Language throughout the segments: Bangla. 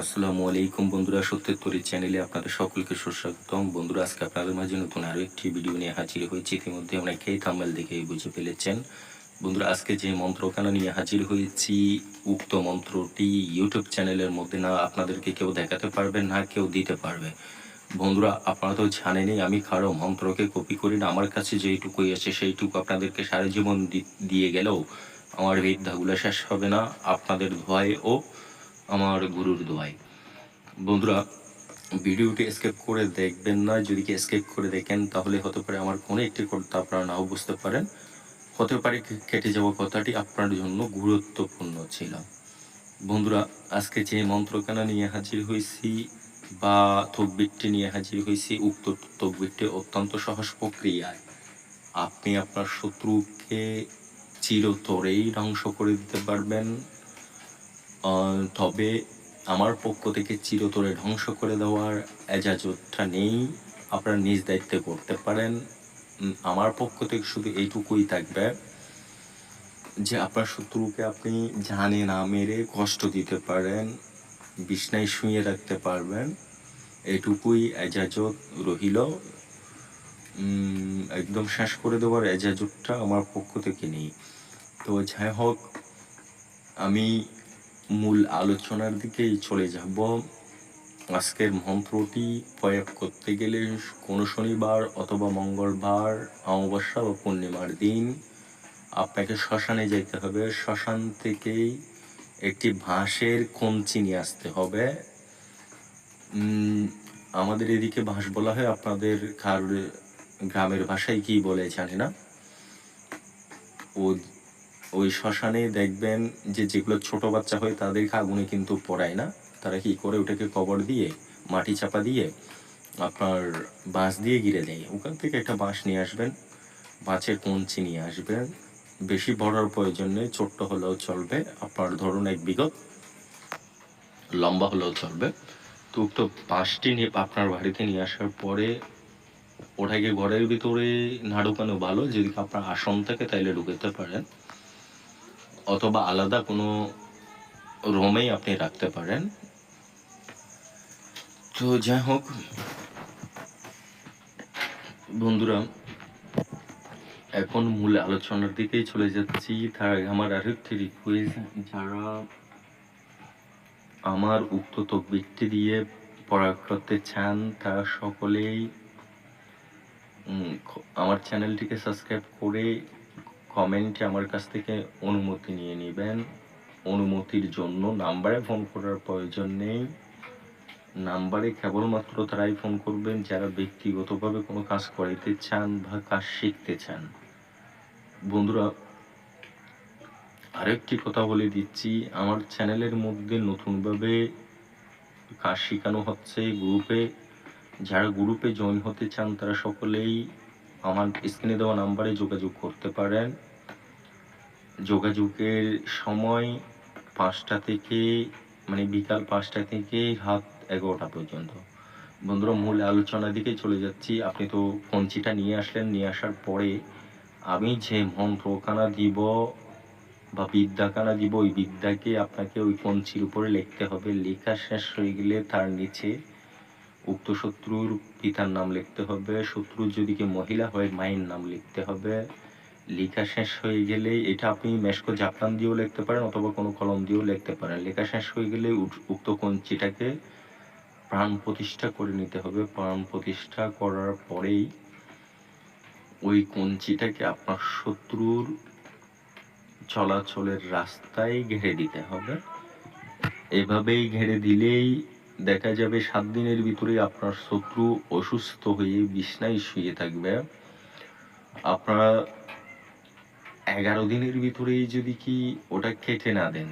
আসসালামু আলাইকুম বন্ধুরা সত্যের তরি চ্যানেলে আপনাদের সকলকে সুস্বাগতম। বন্ধুরা, আজকে আপনাদের মাঝে নতুন আরও একটি ভিডিও নিয়ে হাজির হয়েছি। ইতিমধ্যে অনেকেই থাম্বেল দেখে বুঝে ফেলেছেন। বন্ধুরা, আজকে যে মন্ত্রখানা নিয়ে হাজির হয়েছি, উক্ত মন্ত্রটি ইউটিউব চ্যানেলের মধ্যে না, আপনাদেরকে কেউ দেখাতে পারবে না, কেউ দিতে পারবে। বন্ধুরা, আপনারা তো জানেনই, আমি কারও মন্ত্রকে কপি করি না। আমার কাছে যেইটুকুই আছে, সেইটুকু আপনাদেরকে সারা জীবন দিয়ে গেলেও আমার বিদ্যাগুলো শেষ হবে না। আপনাদের ধোয়ায় ও আমার গুরুর দোয়াই। বন্ধুরা, ভিডিওটি স্কেপ করে দেখবেন না, যদি কি স্কেপ করে দেখেন, তাহলে হতে পারে আমার কোনো একটি কথা আপনারা নাও বুঝতে পারেন। হতে পারে কেটে যাওয়া কথাটি আপনার জন্য গুরুত্বপূর্ণ ছিল। বন্ধুরা, আজকে যে মন্ত্রকানা নিয়ে হাজির হয়েছি বা তকবিরটি নিয়ে হাজির হয়েছি, উক্ত তকবিরটি অত্যন্ত সহজ প্রক্রিয়ায়। আপনি আপনার শত্রুকে চিরতরেই ধ্বংস করে দিতে পারবেন। তবে আমার পক্ষ থেকে চিরতরে ধ্বংস করে দেওয়ার এজাজতটা নেই। আপনার নিজ দায়িত্বে করতে পারেন। আমার পক্ষ থেকে শুধু এইটুকুই থাকবে যে আপনার শত্রুকে আপনি জানে না মেরে কষ্ট দিতে পারেন, বিছনায় শুয়ে রাখতে পারবেন। এটুকুই এজাজত রহিল। একদম শেষ করে দেওয়ার এজাজতটা আমার পক্ষ থেকে নেই। তো যাই হোক, আমি মূল আলোচনার দিকেই চলে যাব। আজকের মন্ত্রটি প্রয়োগ করতে গেলে কোনো শনিবার অথবা মঙ্গলবার, অমাবস্যা বা পূর্ণিমার দিন আপনাকে শ্মশানে যেতে হবে। শ্মশান থেকেই একটি বাঁশের কঞ্চি নিয়ে আসতে হবে। আমাদের এদিকে বাঁশ বলা হয়, আপনাদের কার গ্রামের ভাষায় কি বলে জানি না। ও ওই শ্মশানে দেখবেন যে যেগুলো ছোট বাচ্চা হয় তাদেরকে আগুনে কিন্তু পড়ায় না। তারা কি করে ওটাকে কবর দিয়ে, মাটি চাপা দিয়ে, আপনার বাঁশ দিয়ে গিরে দেয় ওখান থেকে একটা বাঁশ নিয়ে আসবেন, বাঁশের কঞ্চি নিয়ে আসবেন। বেশি বড়ার প্রয়োজন নেই, ছোট্ট হলেও চলবে। আপনার ধরুন এক বিগত লম্বা হলেও চলবে। তো উক্ত বাঁশটি নিয়ে আপনার বাড়িতে নিয়ে আসার পরে ওটাকে ঘরের ভিতরে না ঢুকানো ভালো। যদি আপনার আসন থাকে তাইলে ঢুকাতে পারেন। অথবা আলাদা কোনো রুমেই আপনি রাখতে পারেন। তো যাই হোক, বন্ধুরা, এখন মূল আলোচনার দিকেই চলে যাচ্ছি। তার আমার আরেকটি রিকোয়েস্ট যারা আমার উক্ত তকবিরটি দিয়ে পড়া করতে চান, তারা সকলেই আমার চ্যানেলটিকে সাবস্ক্রাইব করে কমেন্টে আমার কাছ থেকে অনুমতি নিয়ে নেবেন। অনুমতির জন্য নাম্বারে ফোন করার প্রয়োজন নেই। নাম্বারে কেবলমাত্র তারাই ফোন করবেন যারা ব্যক্তিগতভাবে কোনো কাজ করাইতে চান বা কাজ শিখতে চান। বন্ধুরা, আরেকটি কথা বলে দিচ্ছি, আমার চ্যানেলের মধ্যে নতুনভাবে কাজ শেখানো হচ্ছে গ্রুপে যারা গ্রুপে জয়েন হতে চান তারা সকলেই আমার স্ক্রিনে দেওয়া নাম্বারে যোগাযোগ করতে পারেন। যোগাযোগের সময় পাঁচটা থেকে মানে বিকাল পাঁচটা থেকে রাত এগারোটা পর্যন্ত। বন্ধুরা, মূল আলোচনার দিকে চলে যাচ্ছি। আপনি তো কঞ্চিটা নিয়ে আসলেন, নিয়ে আসার পরে আমি যে মন্ত্রখানা দিব বা বিদ্যাখানা দিব, ওই বিদ্যাকে আপনাকে ওই কঞ্চির উপরে লিখতে হবে। লেখা শেষ হয়ে গেলে তার নিচে উক্ত শত্রুর পিতার নাম লিখতে হবে। শত্রুর যদি কি মহিলা হয়, মায়ের নাম লিখতে হবে। লেখা শেষ হয়ে গেলে, এটা আপনি মেশকো জাপান দিয়েও লিখতে পারেন অথবা কোনো কলম দিয়েও লিখতে পারেন। লেখা শেষ হয়ে গেলে উক্ত কঞ্চিটাকে প্রাণ প্রতিষ্ঠা করে নিতে হবে। প্রাণ প্রতিষ্ঠা করার পরেই ওই কঞ্চিটাকে আপনার শত্রুর চলাচলের রাস্তায় ঘেরে দিতে হবে। এভাবেই ঘেরে দিলেই দেখা যাবে সাত দিনের ভিতরে আপনার শত্রু অসুস্থ হয়ে বিছনায় শুয়ে থাকবে। আপনারা এগারো দিনের ভিতরেই যদি কি ওটা কেটে না দেন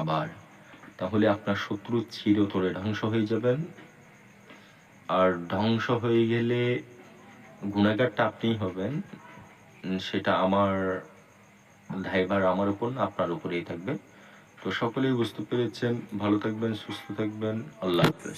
আবার, তাহলে আপনার শত্রু চিরতরে ধ্বংস হয়ে যাবেন। আর ধ্বংস হয়ে গেলে গুণাগারটা আপনিই হবেন। সেটা আমার দায়ভার আমার উপর না, আপনার উপরেই থাকবে। তো সকলেই বুঝতে পেরেছেন। ভালো থাকবেন সুস্থ থাকবেন। আল্লাহ হাফেজ।